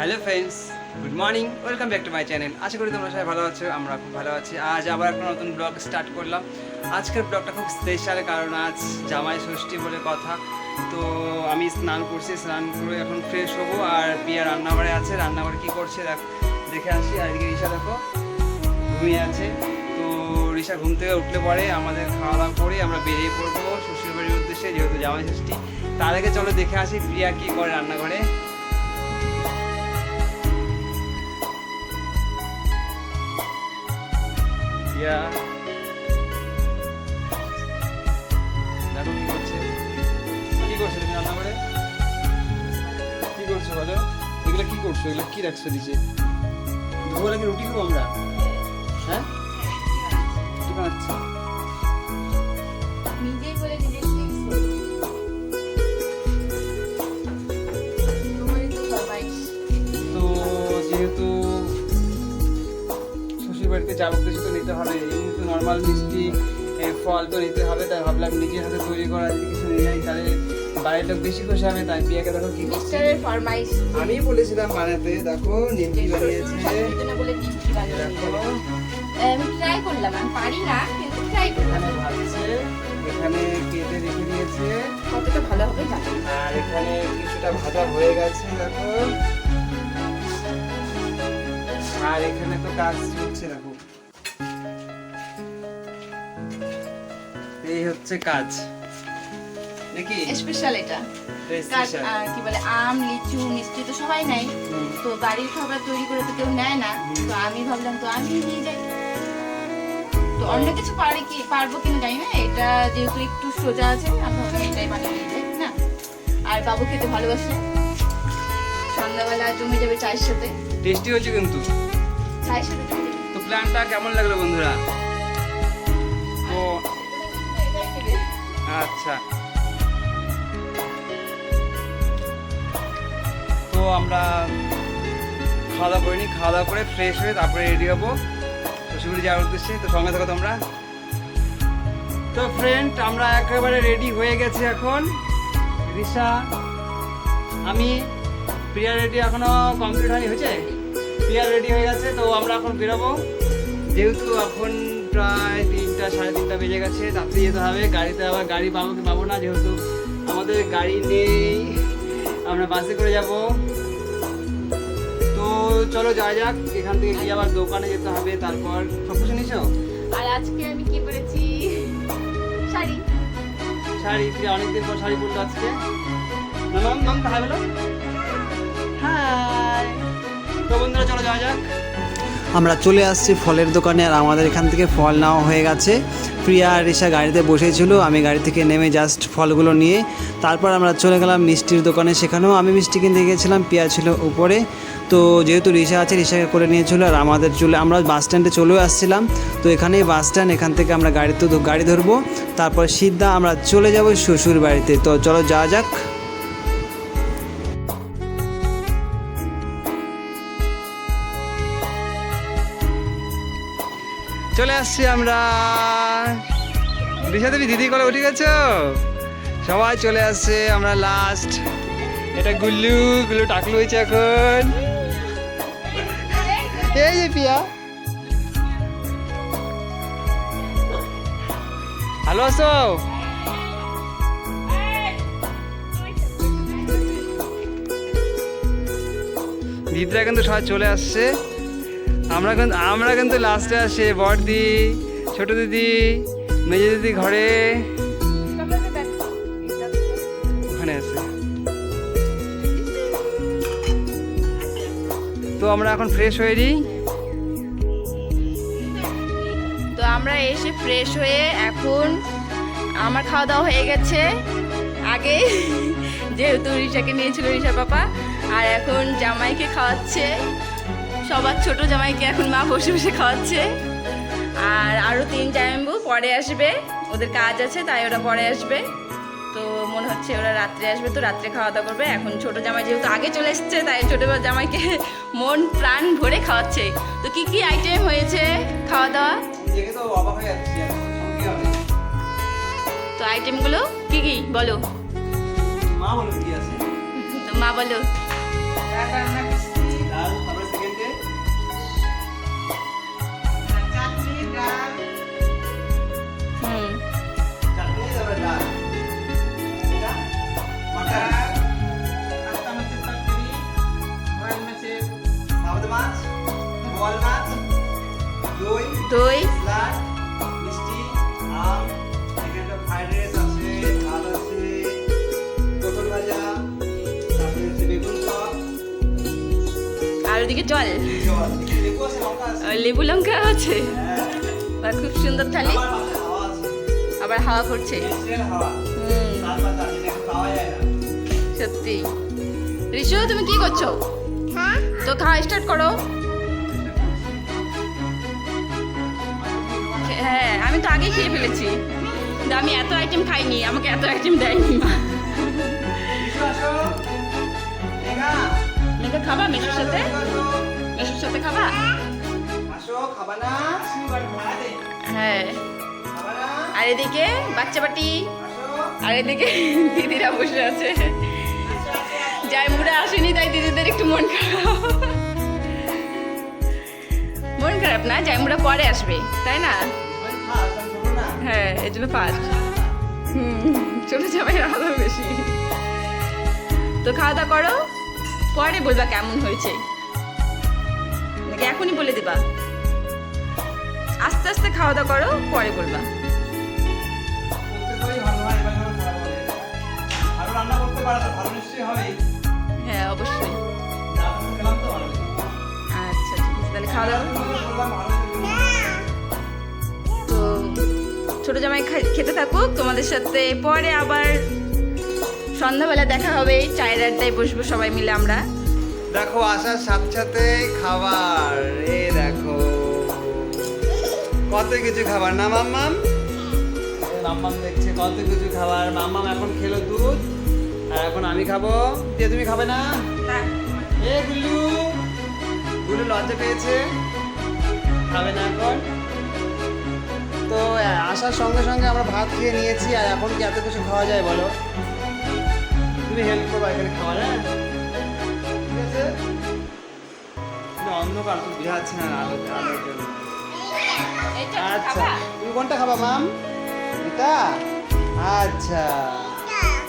Hello friends good morning welcome back to my channel আশা করি তোমরা সবাই ভালো আছো, আমরা খুব ভালো আছি। আজ আবার একটা নতুন ব্লগ স্টার্ট করলাম। আজকের ব্লগটা খুব স্পেশাল কারণ আজ জামাই ষষ্ঠী বলে কথা। তো আমি স্নান করছি, স্নান করে এখন ফ্রেশ হব, আর পিয়া রান্নাঘরে আছে। রান্নাঘরে কী করছে, দেখ আসি। আর এদিকে রিসা দেখো, ঘুমিয়ে আছে। তো রিসা ঘুম থেকে উঠলে পরে আমাদের খাওয়া দাওয়া করে আমরা বেরিয়ে পড়ব শ্বশুর বাড়ির উদ্দেশ্যে, যেহেতু জামাই ষষ্ঠী। তার আগে চলো দেখে আসি প্রিয়া কী করে রান্নাঘরে। প্রিয়া দেখো কি করছে? কি করছ তুমি রান্নাঘরে? কি করছ বলো? এগুলো কি করছ? এগুলো কি রাখছো নিচে? দুপুরে কি রুটি খাব আমরা? হ্যাঁ? কি বানাচ্ছো? নর্মাল মিষ্টি ফল তো নিতে হবে তাই ভাবলাম নিজের হাতে তৈরি করা যদি কিছু নিয়ে যাই তাহলে বাড়ির লোক বেশি খুশি হবে তাই পিয়াকে দেখো কি ফরমাইশ। আমি বলেছিলাম বানাতে দেখো নিমকি বানিয়েছে। আমি ট্রাই করলাম আমি পারি না কিন্তু ট্রাই করলাম। এখানে এখানে কেটে রেখে দিয়েছে। কতটা ভালো হবে আর এখানে কিছুটা ভাজা হয়ে গেছে দেখো। আর এখানে তো কাজ চলছে দেখো। এই হচ্ছে কাজ। নাকি? স্পেশাল এটা। কি বলে আম লিচু মিষ্টি তো সবাই নেয়। তো বাড়ির খাবার তৈরি করে তো কেউ নেয় না। তো আমি ভাবলাম তো আমি নিয়ে যাই। তো অন্য কিছু পারি কি পারব কিনা জানি না। এটা যেহেতু একটু সোজা আছে আমি ভাবলাম এটাই বানিয়ে নিয়ে যাই না? আর বাবু খেতে ভালোবাসে। সন্ধ্যাবেলা জমে যাবে চায়ের সাথে। টেস্টি হচ্ছে কিন্তু। চায়ের সাথে তো প্ল্যানটা কেমন লাগল বন্ধুরা? তো। আচ্ছা। তো আমরা খাওয়া দাওয়া করিনি খাওয়া দাওয়া করে ফ্রেশ হয়ে তারপরে রেডি হব। শ্বশুরবাড়ি যাওয়ার উদ্দেশ্যে, তো সঙ্গে থাকো তোমরা। তো ফ্রেন্ড আমরা একেবারে রেডি হয়ে গেছি এখন। রিসা, আমি, প্রিয়া রেডি এখনও কমপ্লিট হয়নি, হয়েছে? প্রিয়া রেডি হয়ে গেছে, তো আমরা এখন বেরোবো। যেহেতু এখন প্রায় তিনটা সাড়ে তিনটা বেজে গেছে। তাড়াতাড়ি যেতে হবে গাড়িতে আবার গাড়ি পাবো কি পাবো না যেহেতু আমাদের গাড়ি নেই আমরা বাসে করে যাব। তো চলো যাওয়া যাক এখান থেকে গিয়ে আবার দোকানে যেতে হবে তারপর সব কিছু নিছো? আর আজকে আমি কি পরেছি? শাড়ি। শাড়ি অনেকদিন পর শাড়ি পরলো আজকে। না ম্যাম ম্যাম হাই বলো। হাই। তো বন্ধুরা চলো যাওয়া যাক। আমরা চলে আসছি ফলের দোকানে আর আমাদের এখান থেকে ফল নেওয়া হয়ে গেছে। প্রিয়া আর রিসা গাড়িতে বসেছিল, আমি গাড়ি থেকে নেমে জাস্ট ফলগুলো নিয়ে। তারপর আমরা চলে গেলাম মিষ্টির দোকানে। সেখানেও আমি মিষ্টি কিনতে গিয়েছিলাম পিয়া ছিল উপরে। তো যেহেতু রিসা আছে রিসাকে করে নিয়েছিল আর আমাদের চলে, আমরা বাস স্ট্যান্ডে চলেও আসছিলাম। তো এখানেই বাস স্ট্যান্ড এখান থেকে আমরা গাড়িতে গাড়ি ধরবো। তারপর সিদ্ধা, আমরা চলে যাব শ্বশুর বাড়িতে তো চলো যাওয়া যাক। চলে আসছি আমরা। দিশা তুমি দিদি করে উঠে গেছো সবাই চলে আসছে, আমরা লাস্ট এটা গুল্লু গুল্লু টাকলু হয়েছে এখন। এই যে পিয়া। ভালো আছো? দিদিরা কিন্তু সবাই চলে আসছে। আমরা কিন্তু আমরা কিন্তু লাস্টে আসি, বড়দি, ছোট দিদি, মেজে দিদি ঘরে। ওখানে আছে। তো আমরা এখন ফ্রেশ হয়ে নিই তো আমরা এসে ফ্রেশ হয়ে এখন আমার খাওয়া দাওয়া হয়ে গেছে। আগে যেহেতু রিসাকে নিয়েছিল রিসা পাপা, আর এখন জামাইকে খাওয়াচ্ছে। সবার ছোট জামাইকে এখন মা বসে বসে খাওয়াচ্ছে। আর আরও তিন জামাইবু পরে আসবে। ওদের কাজ আছে তাই ওরা পরে আসবে। তো মনে হচ্ছে ওরা রাত্রে আসবে তো রাত্রে খাওয়া দাওয়া করবে। এখন ছোট জামাই যেহেতু আগে চলে এসছে তাই ছোট জামাইকে মন প্রাণ ভরে খাওয়াচ্ছে। তো কি কি আইটেম হয়েছে খাওয়া দাওয়া তো আইটেমগুলো কি কি বলো। মা বলো কি আছে? তো মা বলো। দই মিষ্টি আম এখানে ফ্রাইড রাইস আছে ভাত আছে পটল ভাজা তারপরে হচ্ছে বেগুন চপ। আর ওদিকে জল। লেবু লঙ্কা আছে। আছে? হ্যাঁ। বা খুব সুন্দর থালি। আবার হাওয়া করছে হুম। তার পাতা যেটা এখন পাওয়া যায় না। সত্যি। রিশু তুমি কি করছ? তো খাওয়া স্টার্ট করো। আমি তো আগেই খেয়ে ফেলেছি। কিন্তু আমি এত আইটেম খাইনি, আমাকে এত আইটেম দেয়নি মা। মেয়েকে খাবা, মেশুর সাথে? মেশুর সাথে খাবা? হ্যাঁ। আর এদিকে বাচ্চা বাটি, আর এদিকে দিদিরা বসে আছে। জাইমুরা আসেনি, তাই দিদিদের একটু মন খারাপ। মন খারাপ না? জাইমুরা পরে আসবে, তাই না? হ্যাঁ এই জন্য ফার্স্ট হুম ছোট জামাই আরও বেশি। তো খাওয়া দাওয়া করো, পরে বলবা কেমন হয়েছে। নাকি এখনই বলে দিবা। আস্তে আস্তে খাওয়া দাওয়া করো, পরে বলবা। হয়, অবশ্যই। আচ্ছা তাহলে খাওয়া দাওয়া। ছোট জামাই খেতে থাকুক। তোমাদের সাথে পরে আবার সন্ধ্যাবেলা দেখা হবে। চায়ের আড্ডায় বসবো সবাই মিলে আমরা। দেখো আসার সাথে সাথে খাবার। এ দেখো। কত কিছু খাবার? না মাম্মাম? মাম্মাম দেখছে কত কিছু খাবার। মাম্মাম এখন খেলো দুধ আর এখন আমি খাব। দিয়ে তুমি খাবে না? এ গুল্লু। গুলো লজ্জা পেয়েছে। খাবে না এখন? তো আসার সঙ্গে সঙ্গে আমরা ভাত খেয়ে নিয়েছি আর এখন কি এত কিছু খাওয়া যায় বলো? তুমি হেল্প করবা এখানে খাওয়া হ্যাঁ ঠিক আছে? অন্ধকার তো বোঝা না আলো আলোর জন্য আচ্ছা খাবা? তুমি কোনটা খাবা মাম? এটা আচ্ছা।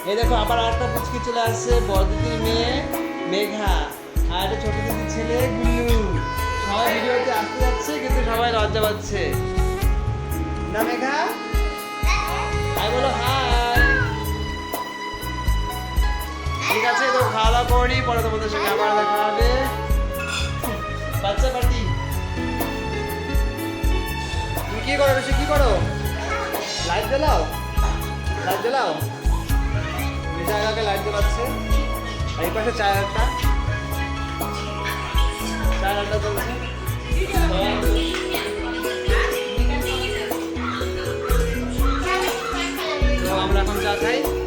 এই দেখো আবার আরেকটা পুচকি চলে আসছে বড় দিদির মেয়ে মেঘা। আর একটা ছোট দিদির ছেলে গুল্লু। সবাই ভিডিওতে আসতে যাচ্ছে কিন্তু সবাই লজ্জা পাচ্ছে। না মেঘা? হাই বলো হাই ঠিক আছে তো খাওয়া দাওয়া করি পরে তোমাদের সঙ্গে আবার দেখা হবে। বাচ্চা পার্টি। তুমি কি করো বেশি কি করো? লাইট জ্বালাও? লাইট জ্বালাও? বেশি আগে লাইট জ্বালাচ্ছে। আর এই পাশে চায়ের আটটা চায়ের আটটা চলছে। আমরা এখন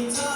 Hey.